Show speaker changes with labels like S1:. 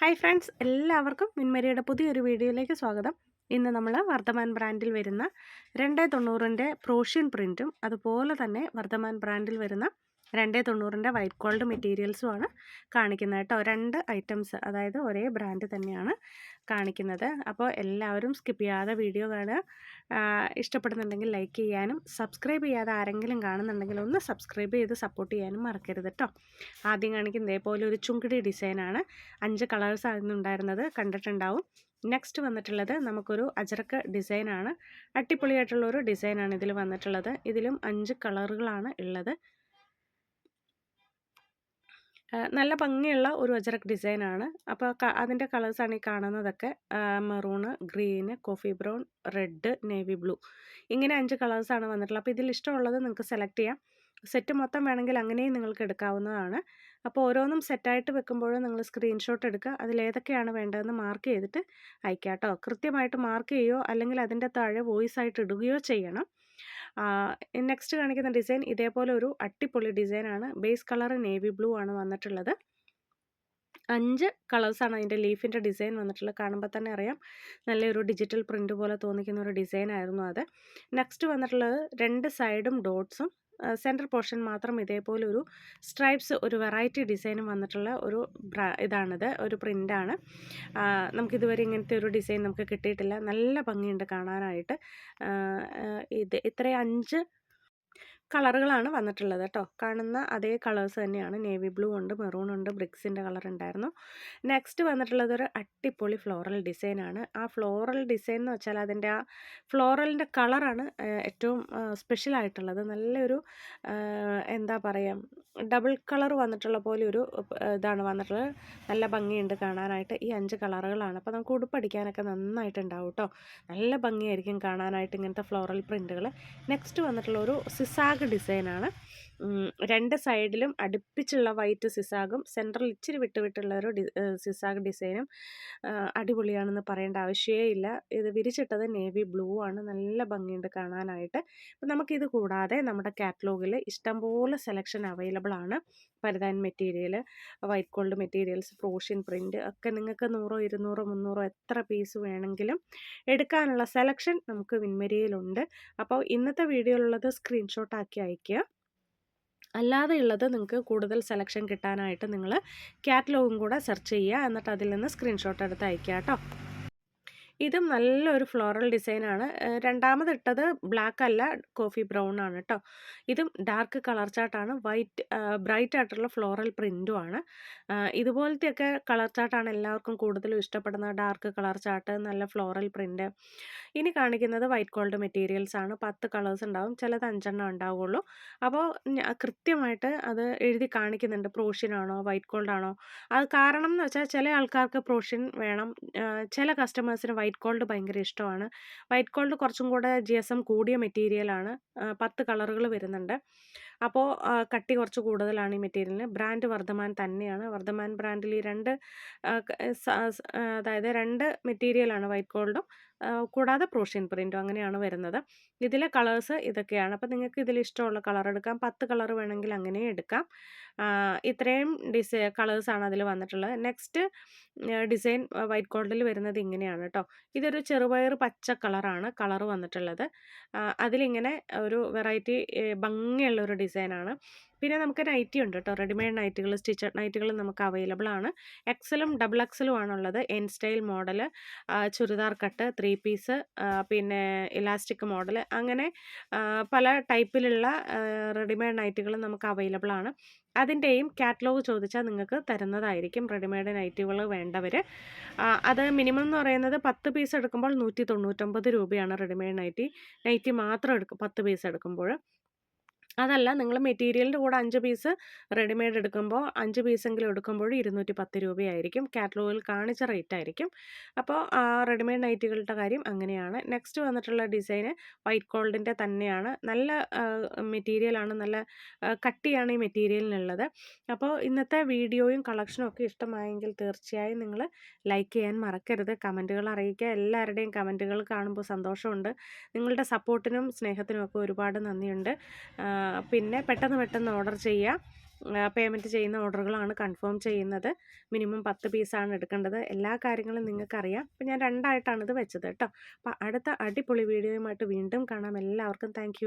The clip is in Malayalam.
S1: ഹായ് ഫ്രണ്ട്സ് എല്ലാവർക്കും മിൻമരിയുടെ പുതിയൊരു വീഡിയോയിലേക്ക് സ്വാഗതം. ഇന്ന് നമ്മൾ വർദ്ധമാൻ ബ്രാൻഡിൽ വരുന്ന രണ്ട് തൊണ്ണൂറിന്റെ പ്രോഷ്യൻ പ്രിന്റും അതുപോലെ തന്നെ വർദ്ധമാൻ ബ്രാൻഡിൽ വരുന്ന രണ്ട് തൊണ്ണൂറിന്റെ വൈറ്റ് ഗോൾഡ് മെറ്റീരിയൽസുമാണ് കാണിക്കുന്നത് കേട്ടോ. രണ്ട് ഐറ്റംസ് അതായത് ഒരേ ബ്രാൻഡ് തന്നെയാണ് കാണിക്കുന്നത്. അപ്പോൾ എല്ലാവരും സ്കിപ്പ് ചെയ്യാതെ വീഡിയോ കാണുക. ഇഷ്ടപ്പെടുന്നുണ്ടെങ്കിൽ ലൈക്ക് ചെയ്യാനും സബ്സ്ക്രൈബ് ചെയ്യാതെ ആരെങ്കിലും കാണുന്നുണ്ടെങ്കിൽ ഒന്ന് സബ്സ്ക്രൈബ് ചെയ്ത് സപ്പോർട്ട് ചെയ്യാനും മറക്കരുത് കേട്ടോ. ആദ്യം കാണിക്കുന്ന ഇതേപോലെ ഒരു ചുങ്കിടി ഡിസൈനാണ് അഞ്ച് കളേഴ്സ് ആയിരുന്നു ഉണ്ടായിരുന്നത് കണ്ടിട്ടുണ്ടാവും. നെക്സ്റ്റ് വന്നിട്ടുള്ളത് നമുക്കൊരു അജറക്ക് ഡിസൈനാണ് അടിപൊളിയായിട്ടുള്ള ഒരു ഡിസൈനാണ് ഇതിൽ വന്നിട്ടുള്ളത്. ഇതിലും അഞ്ച് കളറുകളാണ് ഉള്ളത്. നല്ല ഭംഗിയുള്ള ഒരു അജറക്ക് ഡിസൈനാണ്. അപ്പോൾ അതിന്റെ കളേഴ്സാണ് ഈ കാണുന്നതൊക്കെ. Maroon green coffee brown red navy blue. ഇങ്ങനെ അഞ്ച് കളേഴ്സാണ് വന്നിട്ടുള്ളത്. അപ്പോൾ ഇതിൽ ഇഷ്ടമുള്ളത് നിങ്ങൾക്ക് സെലക്ട് ചെയ്യാം. സെറ്റ് മൊത്തം വേണമെങ്കിൽ അങ്ങനെയും നിങ്ങൾക്ക് എടുക്കാവുന്നതാണ്. അപ്പോൾ ഓരോന്നും സെറ്റായിട്ട് വെക്കുമ്പോഴും നിങ്ങൾ സ്ക്രീൻഷോട്ട് എടുക്കുക. അതിലേതൊക്കെയാണ് വേണ്ടതെന്ന് മാർക്ക് ചെയ്തിട്ട് അയക്കാം കേട്ടോ. കൃത്യമായിട്ട് മാർക്ക് ചെയ്യുകയോ അല്ലെങ്കിൽ അതിന്റെ താഴെ വോയിസ് ആയിട്ട് ഇടുകയോ ചെയ്യണം. നെക്സ്റ്റ് കാണിക്കുന്ന ഡിസൈൻ ഇതേപോലെ ഒരു അട്ടിപ്പൊളി ഡിസൈനാണ്. ബേസ് കളർ നേവി ബ്ലൂ ആണ് വന്നിട്ടുള്ളത്. അഞ്ച് കളേഴ്സാണ് അതിന്റെ ലീഫിന്റെ ഡിസൈൻ വന്നിട്ടുള്ളത്. കാണുമ്പോൾ തന്നെ അറിയാം. നല്ലൊരു ഡിജിറ്റൽ പ്രിന്റ് പോലെ തോന്നിക്കുന്ന ഒരു ഡിസൈൻ ആയിരുന്നു അത്. നെക്സ്റ്റ് വന്നിട്ടുള്ളത് രണ്ട് സൈഡും ഡോട്ട്സും. സെന്റർ പോർഷൻ മാത്രം ഇതേപോലെ ഒരു സ്ട്രൈപ്സ് ഒരു വെറൈറ്റി ഡിസൈനും വന്നിട്ടുള്ള ഒരു ഇതാണിത് ഒരു പ്രിന്റാണ് നമുക്കിതുവരെ ഇങ്ങനത്തെ ഒരു ഡിസൈൻ നമുക്ക് കിട്ടിയിട്ടില്ല. നല്ല ഭംഗിയുണ്ട് കാണാനായിട്ട്. ഇത് ഇത്രയും അഞ്ച് കളറുകളാണ് വന്നിട്ടുള്ളത് കേട്ടോ. കാണുന്ന അതേ കളേഴ്സ് തന്നെയാണ്. നേവി ബ്ലൂ ഉണ്ട് മെറൂൺ ഉണ്ട് ബ്രിക്സിന്റെ കളർ ഉണ്ടായിരുന്നു. നെക്സ്റ്റ് വന്നിട്ടുള്ളത് ഒരു അട്ടിപ്പൊളി ഫ്ലോറൽ ഡിസൈനാണ് ആ ഫ്ലോറൽ ഡിസൈൻ എന്ന് വെച്ചാൽ അതിന്റെ ആ ഫ്ലോറലിന്റെ കളറാണ് ഏറ്റവും സ്പെഷ്യൽ ആയിട്ടുള്ളത്. നല്ലൊരു എന്താ പറയുക ഡബിൾ കളർ വന്നിട്ടുള്ള പോലെ ഒരു ഇതാണ് വന്നിട്ടുള്ളത്. നല്ല ഭംഗിയുണ്ട് കാണാനായിട്ട്. ഈ അഞ്ച് കളറുകളാണ്. അപ്പോൾ നമുക്ക് ഉടുപ്പടിക്കാനൊക്കെ നന്നായിട്ടുണ്ടാവും കേട്ടോ നല്ല ഭംഗിയായിരിക്കും കാണാനായിട്ട് ഇങ്ങനത്തെ ഫ്ലോറൽ പ്രിന്റുകൾ നെക്സ്റ്റ് വന്നിട്ടുള്ള ഒരു സിസാഗ് ഡിസൈനാണ്. രണ്ട് സൈഡിലും അടുപ്പിച്ചുള്ള വൈറ്റ് സിസാഗും സെൻട്രൽ ഇച്ചിരി വിട്ടുവിട്ടുള്ള ഒരു സിസാഗ് ഡിസൈനും അടിപൊളിയാണെന്ന് പറയേണ്ട ആവശ്യമേ ഇല്ല. ഇത് വിരിച്ചിട്ടത് നേവി ബ്ലൂ ആണ്. നല്ല ഭംഗിയുണ്ട് കാണാനായിട്ട്. അപ്പം നമുക്കിത് കൂടാതെ നമ്മുടെ കാറ്റലോഗിൽ ഇഷ്ടംപോലെ സെലക്ഷൻ അവൈലബിൾ ആണ്. പരിതാൻ മെറ്റീരിയൽ വൈറ്റ് ഗോൾഡ് മെറ്റീരിയൽസ് ഫ്രോഷ്യൻ പ്രിന്റ് ഒക്കെ നിങ്ങൾക്ക് നൂറോ ഇരുന്നൂറോ മുന്നൂറോ എത്ര പീസ് വേണമെങ്കിലും എടുക്കാനുള്ള സെലക്ഷൻ നമുക്ക് വിൻമരിയിലുണ്ട്. അപ്പോൾ ഇന്നത്തെ വീഡിയോയിലുള്ളത് സ്ക്രീൻഷോട്ട് ആക്കി അയയ്ക്കുക. അല്ലാതെ ഉള്ളത് നിങ്ങൾക്ക് കൂടുതൽ സെലക്ഷൻ കിട്ടാനായിട്ട് നിങ്ങൾ കാറ്റലോഗും കൂടെ സെർച്ച് ചെയ്യുക. എന്നിട്ട് അതിൽ നിന്ന് സ്ക്രീൻഷോട്ട് എടുത്ത് അയക്കുക കേട്ടോ. ഇതും നല്ലൊരു ഫ്ലോറൽ ഡിസൈനാണ്. രണ്ടാമത് ഇട്ടത് ബ്ലാക്ക് അല്ല കോഫി ബ്രൗൺ ആണ് കേട്ടോ ഇതും ഡാർക്ക് കളർ ചാർട്ടാണ് വൈറ്റ് ബ്രൈറ്റ് ആയിട്ടുള്ള ഫ്ലോറൽ പ്രിന്റും ആണ് ഇതുപോലത്തെയൊക്കെ കളർ ചാർട്ടാണ് എല്ലാവർക്കും കൂടുതലും ഇഷ്ടപ്പെടുന്ന ഡാർക്ക് കളർ ചാർട്ട് നല്ല ഫ്ലോറൽ പ്രിന്റ് ഇനി കാണിക്കുന്നത് വൈറ്റ് ഗോൾഡ് മെറ്റീരിയൽസ് ആണ്. പത്ത് കളേഴ്സ് ഉണ്ടാവും ചിലത് അഞ്ചെണ്ണം ഉണ്ടാവുള്ളൂ. അപ്പോൾ കൃത്യമായിട്ട് അത് എഴുതി കാണിക്കുന്നുണ്ട്. പ്രോഷ്യൻ ആണോ വൈറ്റ് ഗോൾഡ് ആണോ. അത് കാരണം എന്ന് വെച്ചാൽ ചില ആൾക്കാർക്ക് പ്രോഷ്യൻ വേണം. ചില കസ്റ്റമേഴ്സിന് വൈറ്റ് ഗോൾഡ് ഭയങ്കര ഇഷ്ടമാണ്. വൈറ്റ് ഗോൾഡ് കുറച്ചും കൂടെ ജി എസ് എം കൂടിയ മെറ്റീരിയലാണ് പത്ത് കളറുകൾ വരുന്നുണ്ട്. അപ്പോൾ കട്ടി കുറച്ച് കൂടുതലാണ് ഈ മെറ്റീരിയലിന്. ബ്രാൻഡ് വർദ്ധമാൻ തന്നെയാണ്. വർദ്ധമാൻ ബ്രാൻഡിൽ ഈ രണ്ട് അതായത് രണ്ട് മെറ്റീരിയലാണ് വൈറ്റ് ഗോൾഡും. കൂടാതെ പ്രോഷ്യൻ പ്രിന്റും അങ്ങനെയാണ് വരുന്നത്. ഇതിലെ കളേഴ്സ് ഇതൊക്കെയാണ്. അപ്പോൾ നിങ്ങൾക്ക് ഇതിൽ ഇഷ്ടമുള്ള കളർ എടുക്കാം. പത്ത് കളർ വേണമെങ്കിൽ അങ്ങനെ എടുക്കാം. ഇത്രയും ഡിസൈ കളേഴ്സാണ് അതിൽ വന്നിട്ടുള്ളത്. നെക്സ്റ്റ് ഡിസൈൻ വൈറ്റ് ഗോൾഡിൽ വരുന്നത് ഇങ്ങനെയാണ് കേട്ടോ ഇതൊരു ചെറുപയർ പച്ച കളറാണ് കളർ വന്നിട്ടുള്ളത്. അതിലിങ്ങനെ ഒരു വെറൈറ്റി ഭംഗിയുള്ള ഒരു ഡിസൈനാണ്. പിന്നെ നമുക്ക് നൈറ്റി ഉണ്ട് കേട്ടോ. റെഡിമെയ്ഡ് നൈറ്റികൾ സ്റ്റിച്ചഡ് നൈറ്റികൾ നമുക്ക് അവൈലബിൾ ആണ്. എക്സലും ഡബിൾ എക്സലും ആണുള്ളത് N style model churidar cut three piece പിന്നെ ഇലാസ്റ്റിക് മോഡൽ അങ്ങനെ പല ടൈപ്പിലുള്ള റെഡിമെയ്ഡ് നൈറ്റികൾ നമുക്ക് അവൈലബിൾ ആണ്. അതിന്റെയും കാറ്റലോഗ് ചോദിച്ചാൽ നിങ്ങൾക്ക് തരുന്നതായിരിക്കും റെഡിമെയ്ഡ് നൈറ്റുകൾ വേണ്ടവർ. അത് മിനിമം എന്ന് പറയുന്നത് പത്ത് പീസ് എടുക്കുമ്പോൾ നൂറ്റി തൊണ്ണൂറ്റൊമ്പത് രൂപയാണ് റെഡിമെയ്ഡ് നൈറ്റി. നൈറ്റി മാത്രം എടുക്കും പത്ത് പീസ് എടുക്കുമ്പോൾ. അതല്ല നിങ്ങൾ മെറ്റീരിയലിന്റെ കൂടെ അഞ്ച് പീസ് റെഡിമെയ്ഡ് എടുക്കുമ്പോൾ അഞ്ച് പീസെങ്കിലും എടുക്കുമ്പോൾ ഇരുന്നൂറ്റി പത്ത് രൂപയായിരിക്കും. കാറ്റലോഗിൽ കാണിച്ച റേറ്റ് ആയിരിക്കും അപ്പോൾ റെഡിമെയ്ഡ് നൈറ്റുകളുടെ കാര്യം അങ്ങനെയാണ്. നെക്സ്റ്റ് വന്നിട്ടുള്ള ഡിസൈന് വൈറ്റ് ഗോൾഡിന്റെ തന്നെയാണ്. നല്ല മെറ്റീരിയലാണ്. നല്ല കട്ടിയാണ് ഈ മെറ്റീരിയലിനുള്ളത്. അപ്പോൾ ഇന്നത്തെ വീഡിയോയും കളക്ഷനും ഒക്കെ ഇഷ്ടമായെങ്കിൽ തീർച്ചയായും നിങ്ങൾ ലൈക്ക് ചെയ്യാൻ മറക്കരുത്. കമന്റുകൾ അറിയിക്കുക. എല്ലാവരുടെയും കമന്റുകൾ കാണുമ്പോൾ സന്തോഷമുണ്ട്. നിങ്ങളുടെ സപ്പോർട്ടിനും സ്നേഹത്തിനും ഒക്കെ ഒരുപാട് നന്ദിയുണ്ട്. പിന്നെ പെട്ടെന്ന് പെട്ടെന്ന് ഓർഡർ ചെയ്യുക. പേയ്മെന്റ് ചെയ്യുന്ന ഓർഡറുകളാണ് കൺഫേം ചെയ്യുന്നത്. മിനിമം പത്ത് പീസാണ് എടുക്കേണ്ടത്. എല്ലാ കാര്യങ്ങളും നിങ്ങൾക്കറിയാം. അപ്പോൾ ഞാൻ രണ്ടായിട്ടാണ് ഇത് വെച്ചത് കേട്ടോ. അപ്പോൾ അടുത്ത അടിപൊളി വീഡിയോയുമായിട്ട് വീണ്ടും കാണാം. എല്ലാവർക്കും താങ്ക്